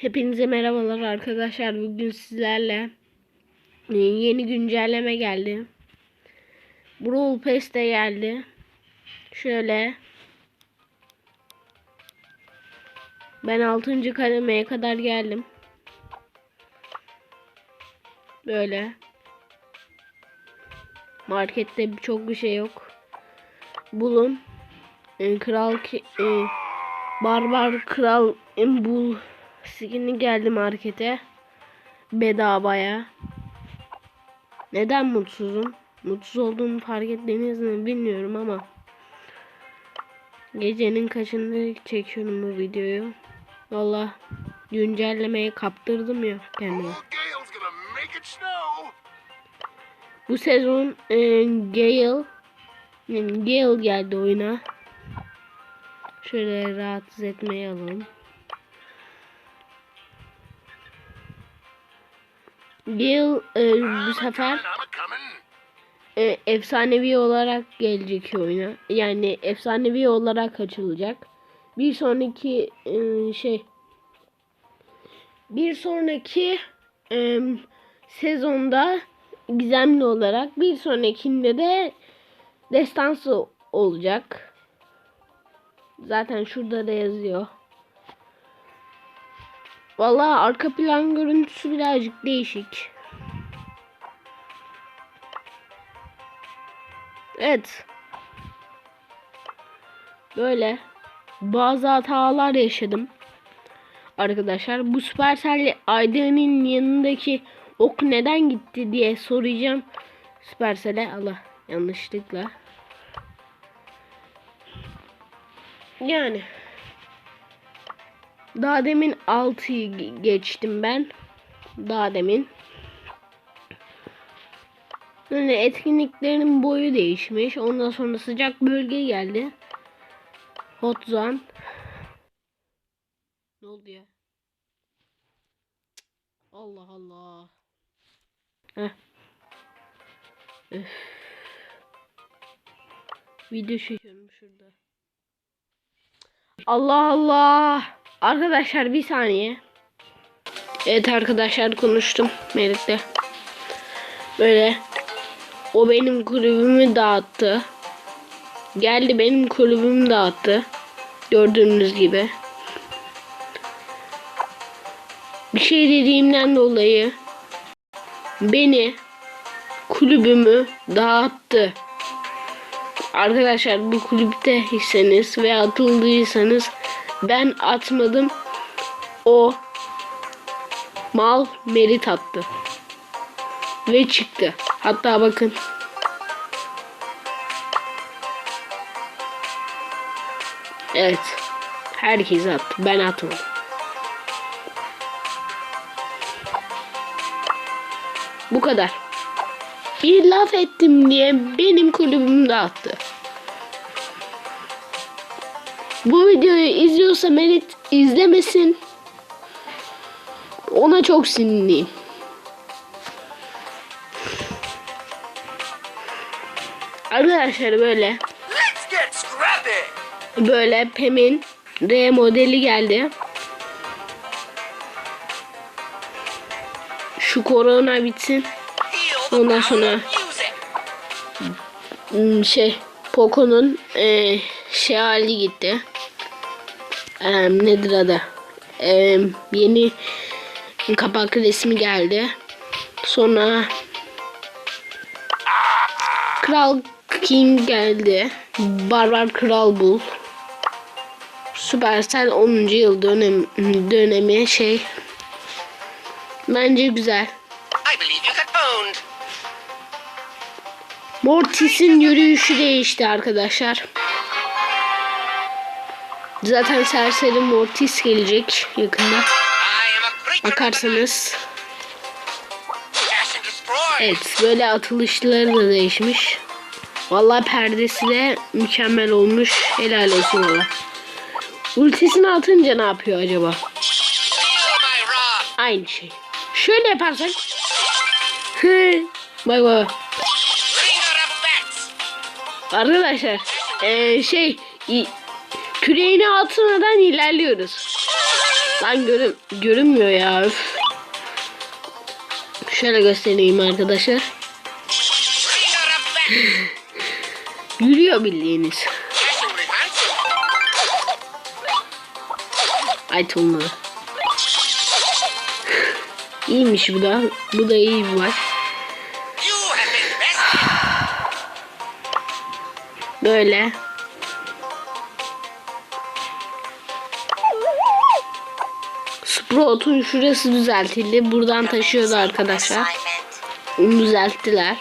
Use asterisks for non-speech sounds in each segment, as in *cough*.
Hepinize merhabalar arkadaşlar. Bugün sizlerle e, yeni güncelleme geldi. Brawl Pass de geldi. Şöyle. Ben 6. kademeye kadar geldim. Böyle. Markette çok bir şey yok. Bulun. E, kral ki e, Barbar Kral bul skin'i geldi markete. Bedavaya. Neden mutsuzum? Mutsuz olduğumu fark ettiniz mi bilmiyorum ama. Gecenin kaçında çekiyorum bu videoyu. Valla güncellemeye kaptırdım ya kendimi. Bu sezon e, Gale yani Gale geldi oyuna. Şöyle rahatsız etmeyi alalım. Gale e, bu sefer e, efsanevi olarak gelecek oyuna. Yani efsanevi olarak açılacak. Bir sonraki e, şey bir sonraki e, sezonda gizemli olarak bir sonrakinde de destansı olacak. Zaten şurada da yazıyor. Vallahi arka plan görüntüsü birazcık değişik. Evet. Böyle bazı hatalar yaşadım. Arkadaşlar bu Supercell Aydın'ın yanındaki ok neden gitti diye soracağım. Supercell'e Allah yanlışlıkla. Yani daha demin 6'yı ge- geçtim ben. Daha demin. Yani etkinliklerin boyu değişmiş. Ondan sonra sıcak bölge geldi. Hot zone. Ne oldu ya? Allah Allah. Heh. Video çekiyorum şurada. Allah Allah. Arkadaşlar bir saniye. Evet arkadaşlar konuştum Melek'le. Böyle o benim kulübümü dağıttı. Geldi benim kulübümü dağıttı. Gördüğünüz gibi. Bir şey dediğimden dolayı beni kulübümü dağıttı. Arkadaşlar bu kulüpte hisseniz ve atıldıysanız ben atmadım. O mal merit attı. Ve çıktı. Hatta bakın. Evet. Herkes attı. Ben atmadım. Bu kadar. Bir laf ettim diye benim kulübümü dağıttı. Bu videoyu izliyorsa Merit izlemesin. Ona çok sinirliyim. Arkadaşlar böyle böyle Pem'in R modeli geldi. Şu korona bitsin. Ondan sonra şey Poco'nun e, şey hali gitti. E, nedir adı? E, yeni kapak resmi geldi. Sonra Kral King geldi. Barbar Kral Bul. Supercell 10. yıl dönem, dönemi şey bence güzel. Mortis'in yürüyüşü değişti arkadaşlar. Zaten serseri Mortis gelecek yakında. Bakarsanız. Evet böyle atılışları da değişmiş. Vallahi perdesi de mükemmel olmuş. Helal olsun ona. Ultisini atınca ne yapıyor acaba? Aynı şey. Şöyle yaparsak. Of bats. Arkadaşlar eee, şey küreğini atmadan ilerliyoruz. Lan görün görünmüyor ya. Üf. Şöyle göstereyim arkadaşlar. *laughs* Yürüyor bildiğiniz. Ay tonları. *laughs* İyiymiş bu da. Bu da iyi bir var. *sighs* Böyle. Sprout'un şurası düzeltildi. Buradan taşıyordu arkadaşlar. Onu düzelttiler.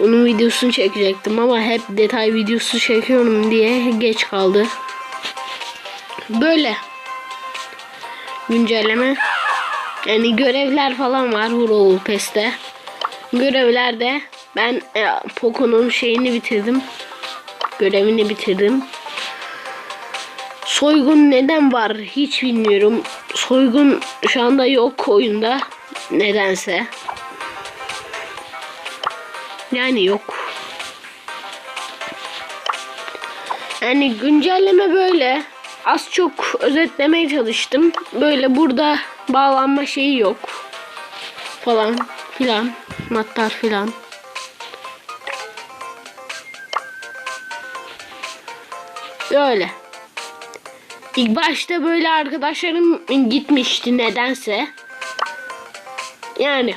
Onun videosunu çekecektim ama hep detay videosu çekiyorum diye geç kaldı. Böyle. Güncelleme. Yani görevler falan var Brawl Pass'te. Görevlerde ben e, Poco'nun şeyini bitirdim. Görevini bitirdim. Soygun neden var hiç bilmiyorum. Soygun şu anda yok oyunda. Nedense. Yani yok. Yani güncelleme böyle. Az çok özetlemeye çalıştım. Böyle burada bağlanma şeyi yok. Falan filan. Mattar filan. Böyle. İlk başta böyle arkadaşlarım gitmişti nedense. Yani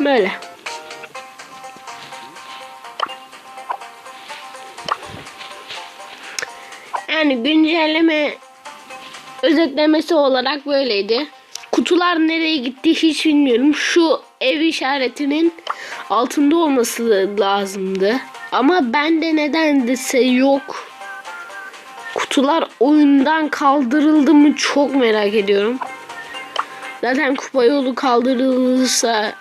böyle. Yani güncelleme özetlemesi olarak böyleydi. Kutular nereye gitti hiç bilmiyorum. Şu ev işaretinin altında olması lazımdı. Ama bende nedense yok. Kutular oyundan kaldırıldı mı çok merak ediyorum. Zaten kupa yolu kaldırılırsa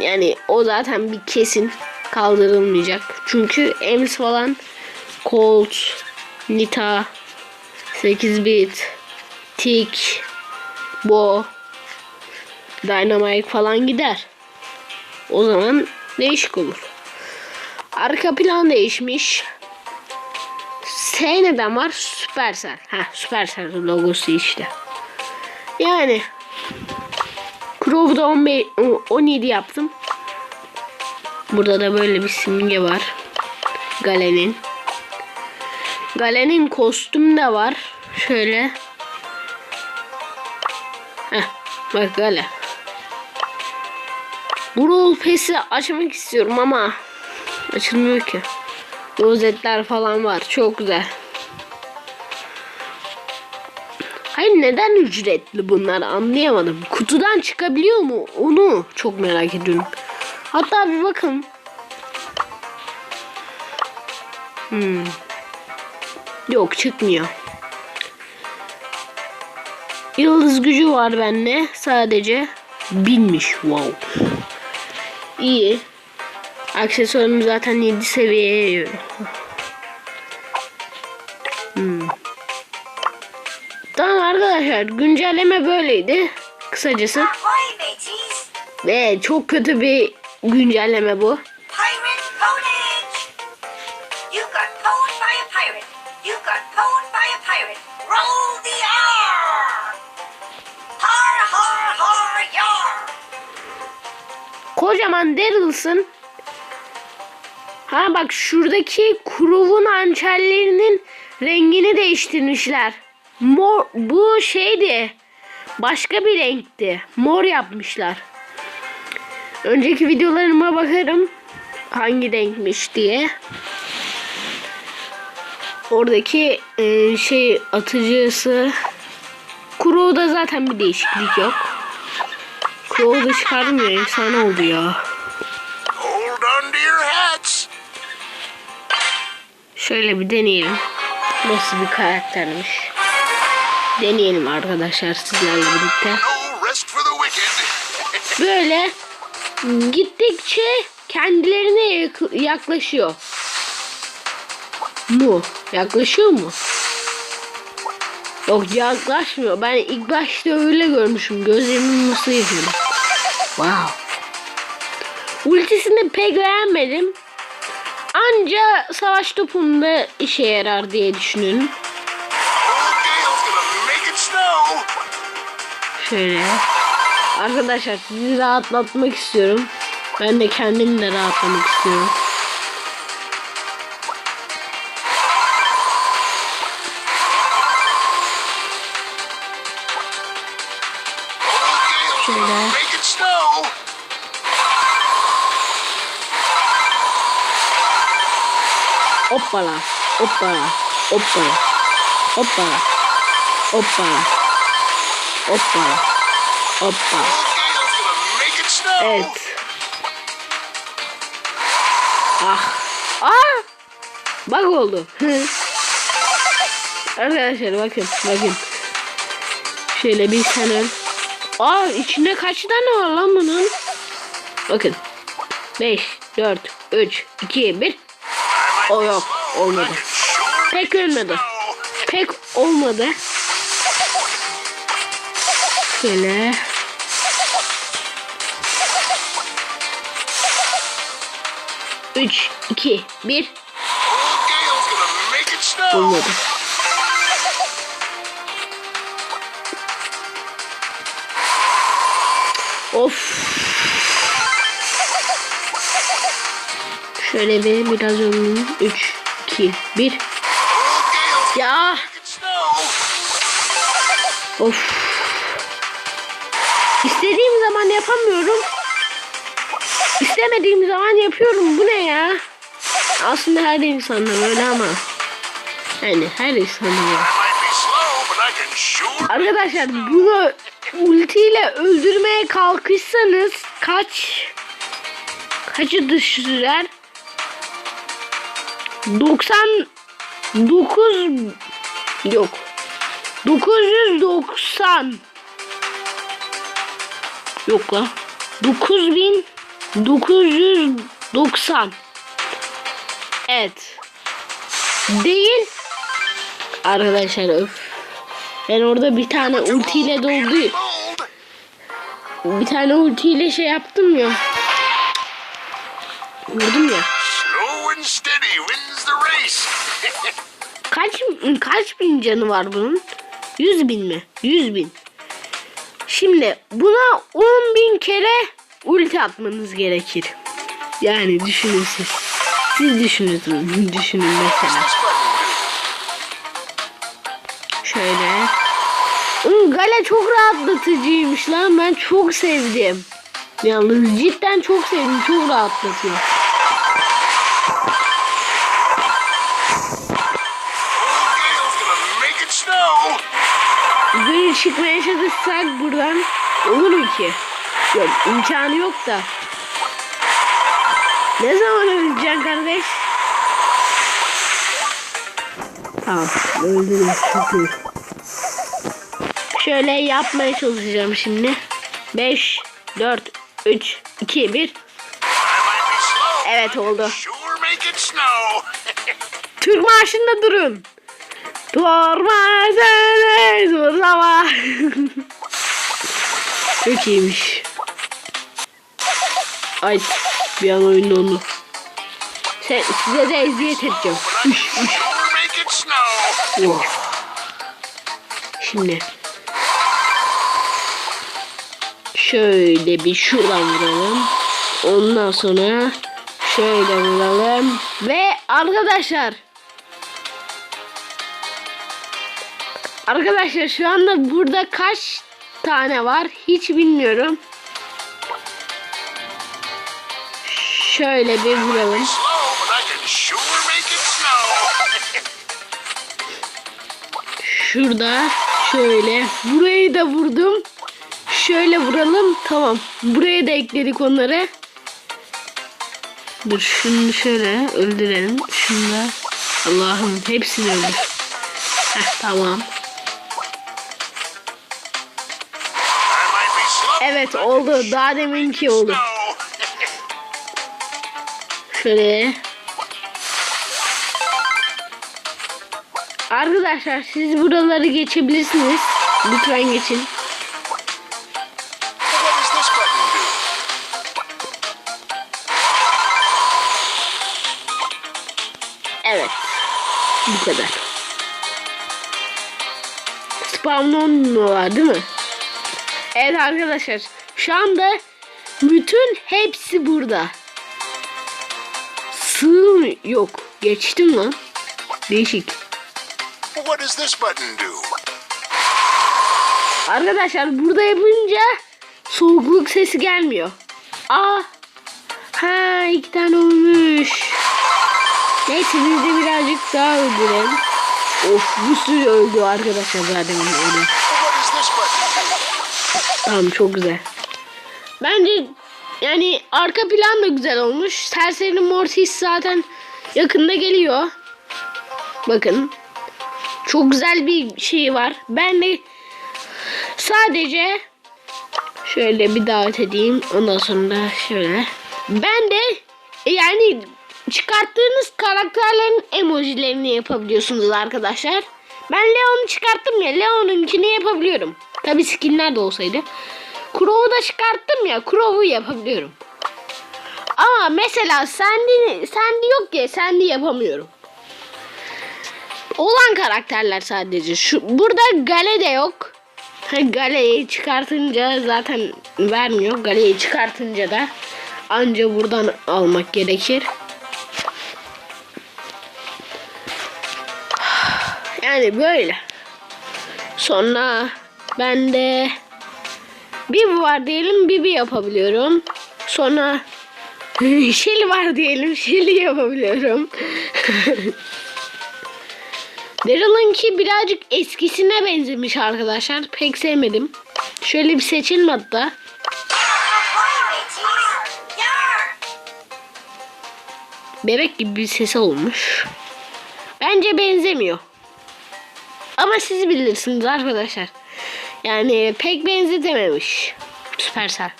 yani o zaten bir kesin kaldırılmayacak. Çünkü Ems falan Colt, Nita, 8 bit, Tik, Bo, Dynamite falan gider. O zaman değişik olur. Arka plan değişmiş. S neden var? Supercell. Ha Supercell logosu işte. Yani Crow'da 15, 17 yaptım. Burada da böyle bir simge var. Galen'in. Galen'in kostüm de var. Şöyle. Heh, bak Gale. Brawl Pass'i açmak istiyorum ama açılmıyor ki. Rozetler falan var. Çok güzel. Hayır neden ücretli bunlar anlayamadım. Kutudan çıkabiliyor mu? Onu çok merak ediyorum. Hatta bir bakın. Hmm. Yok çıkmıyor. Yıldız gücü var bende. Sadece binmiş. Wow. İyi. Aksesuarım zaten 7 seviyeye hmm. Tamam arkadaşlar güncelleme böyleydi. Kısacası. Ve çok kötü bir güncelleme bu. Kocaman Daryl'sın. Ha bak şuradaki kuruvun hançerlerinin rengini değiştirmişler. Mor bu şeydi. Başka bir renkti. Mor yapmışlar. Önceki videolarıma bakarım hangi renkmiş diye. Oradaki e, şey atıcısı Crow'da zaten bir değişiklik yok. Crow'da çıkarmıyor. Efsane oldu ya. Şöyle bir deneyelim. Nasıl bir karaktermiş. Deneyelim arkadaşlar sizlerle birlikte. *laughs* Böyle gittikçe kendilerine yak- yaklaşıyor. Mu? Yaklaşıyor mu? Yok yaklaşmıyor. Ben ilk başta öyle görmüşüm. Gözlerimin nasıl yaşadı. Wow. Ultisini pek beğenmedim. Anca savaş topunda işe yarar diye düşünün. Şöyle. Arkadaşlar sizi rahatlatmak istiyorum. Ben de kendim de rahatlamak istiyorum. Hoppala. Hoppala. Hoppala. Hoppala. Hoppala. Hoppala. Hoppala. Evet. Ah. Ah. Bak oldu. *laughs* Arkadaşlar bakın bakın. Şöyle bir tane. Aa içinde kaç tane var lan bunun? Bakın. 5, 4, 3, 2, 1. O yok. Olmadı. Pek ölmedi. Pek olmadı. Şöyle. Üç, iki, bir. Olmadı. Of. Şöyle bir biraz önüm. 3, 2, 1. Old Gale's Ya. Of. İstediğim zaman yapamıyorum. İstemediğim zaman yapıyorum. Bu ne ya? Aslında her insanda böyle ama. Yani her insanda böyle. Arkadaşlar bunu ultiyle öldürmeye kalkışsanız kaç kaçı düşürer? 99 yok. 990 yok la. 9990 Evet. Değil. Arkadaşlar öf. Ben orada bir tane ultiyle doldu. Bir tane ultiyle şey yaptım ya. Vurdum ya. Kaç kaç bin canı var bunun? 100 bin mi? 100 bin. Şimdi buna 10 bin kere ulti atmanız gerekir. Yani düşünün siz. Siz düşünün, düşünün mesela. Şöyle. Gale çok rahatlatıcıymış lan. Ben çok sevdim. Yalnız cidden çok sevdim. Çok rahatlatıyor. Böyle çıkmaya çalışsak buradan olur mu ki? Yok imkanı yok da. Ne zaman öleceksin kardeş? Tamam. Çok iyi. Şöyle yapmaya çalışacağım şimdi. 5, 4, 3, 2, 1. I might be slow. Evet oldu. *laughs* Türk marşında durun. Durma söyle durma. Çok iyiymiş. Ay bir an oyun onu. Sen, size de eziyet edeceğim. İt snow. Oh. Şimdi. Şöyle bir şuradan vuralım. Ondan sonra şöyle vuralım. Ve arkadaşlar. Arkadaşlar şu anda burada kaç tane var hiç bilmiyorum. Şöyle bir vuralım. Şurada şöyle burayı da vurdum. Şöyle vuralım. Tamam. Buraya da ekledik onları. Dur şunu şöyle öldürelim. Şunu da. Allah'ım hepsini öldür. Heh, tamam. Evet oldu. Daha deminki oldu. Şöyle. Arkadaşlar siz buraları geçebilirsiniz. Lütfen geçin. Evet. Bu kadar. Spawn on mu var değil mi? Evet arkadaşlar şu anda bütün hepsi burada. Sığ yok. Geçtim lan. Değişik. What does this button do? Arkadaşlar burada yapınca soğukluk sesi gelmiyor. Aa. Ha iki tane olmuş. Neyse biz de birazcık daha öldürelim. Of bir sürü öldü arkadaşlar zaten öyle. Tamam çok güzel. Bence yani arka plan da güzel olmuş. Serseri Mortis zaten yakında geliyor. Bakın. Çok güzel bir şey var. Ben de sadece şöyle bir davet edeyim. Ondan sonra şöyle. Ben de yani çıkarttığınız karakterlerin emojilerini yapabiliyorsunuz arkadaşlar. Ben Leon'u çıkarttım ya. Leon'unkini yapabiliyorum. Tabi skinler de olsaydı. Crow'u da çıkarttım ya. Crow'u yapabiliyorum. Ama mesela Sandy, Sandy yok ya. Sandy yapamıyorum. Olan karakterler sadece. Şu burada Gale de yok. Gale'yi çıkartınca zaten vermiyor. Gale'yi çıkartınca da anca buradan almak gerekir. *sighs* Yani böyle. Sonra ben de bir var diyelim Bibi yapabiliyorum. Sonra *laughs* Şili var diyelim Şili yapabiliyorum. *laughs* Daryl'ınki birazcık eskisine benzemiş arkadaşlar. Pek sevmedim. Şöyle bir seçelim hatta. Bebek gibi bir sesi olmuş. Bence benzemiyor. Ama siz bilirsiniz arkadaşlar. Yani pek benzetememiş. Süpersel.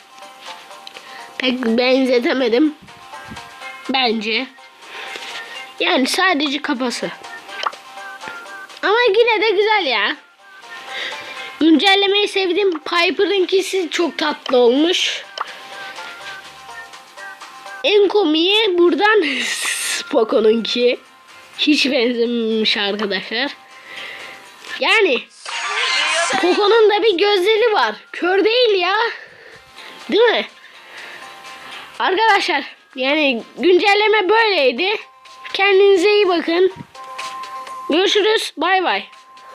Pek benzetemedim. Bence. Yani sadece kafası. Ama yine de güzel ya. Güncellemeyi sevdim. Piper'ınkisi çok tatlı olmuş. En komiği buradan *laughs* Poco'nunki. Hiç benzememiş arkadaşlar. Yani Poco'nun da bir gözleri var. Kör değil ya. Değil mi? Arkadaşlar yani güncelleme böyleydi. Kendinize iyi bakın. Görüşürüz. Bay bay.